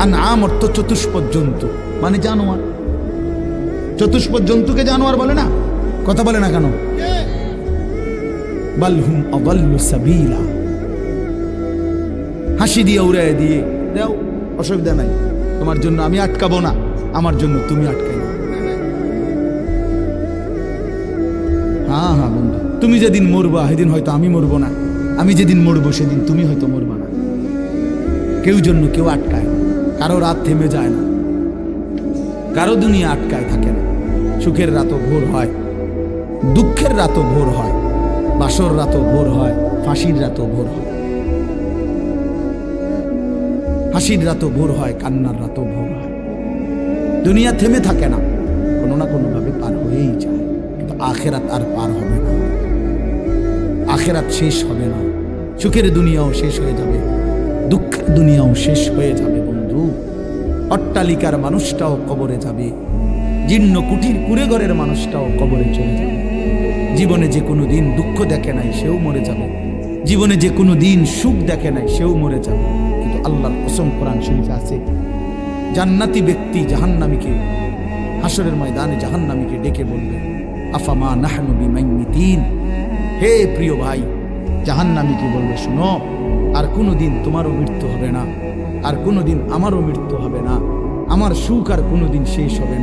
আম অর্থ চতুষ্পদ জন্তু মানে জানোয়ার। চতুষ্পদ জন্তুকে জানোয়ার বলে না? কথা বলে না কেন? বালহুম অবল্লু সাবিলা। হাসি দিয়ে উড়াই দিয়ে, দাও, অসুবিধা নাই। তোমার জন্য আমি আটকাবো না। আমার জন্য তুমি আটকাই না হ্যাঁ হ্যাঁ বন্ধু। তুমি যেদিন মরবা, সেদিন হয়তো আমি মরবো না। আমি যেদিন মরবো, সেদিন তুমি হয়তো মরবা না। কেউ জন্য কেউ আটকায় না। কারও রাত থেমে যায় না। কারও দুনিয়া আটকায় থাকে না। সুখের রাতও ভোর হয়, দুঃখের রাতও ভোর হয়, বাসর রাতও ভোর হয়, ফাঁসির রাতও ভোর হয়। হাসির রাতও ভোর হয়, কান্নার রাতও ভোর হয়। দুনিয়া থেমে থাকে না, কোনো না কোনোভাবে পার হয়েই যায়, কিন্তু আখেরাত আর পার হবে না। আখেরাত শেষ হবে না, সুখের দুনিয়াও শেষ হয়ে যাবে, দুঃখের দুনিয়াও শেষ হয়ে যাবে। বন্ধু অট্টালিকার মানুষটাও কবরে যাবে। জীর্ণ কুটির কুড়ে ঘরের মানুষটাও কবরে চলে যাবে। জীবনে যে কোনো দিন দুঃখ দেখে নাই, সেও মরে যাবে। জীবনে যে কোনো দিন সুখ দেখে নাই, সেও মরে যাবে। কিন্তু আল্লাহর কসম কোরআন শরীফে আছে, জান্নাতি ব্যক্তি জাহান্নামীকে হাসরের ময়দানে জাহান্নামীকে ডেকে বলবে, আফামা নাহনু বিমাইমিতিন হে প্রিয় ভাই জাহান্নামীকে বলবে, শুনো? আর কোনো দিন তোমারও মৃত্যু হবে না, আর কোনো দিন আমারও মৃত্যু হবে না, আমার সুখ আর কোনো দিন শেষ হবে না।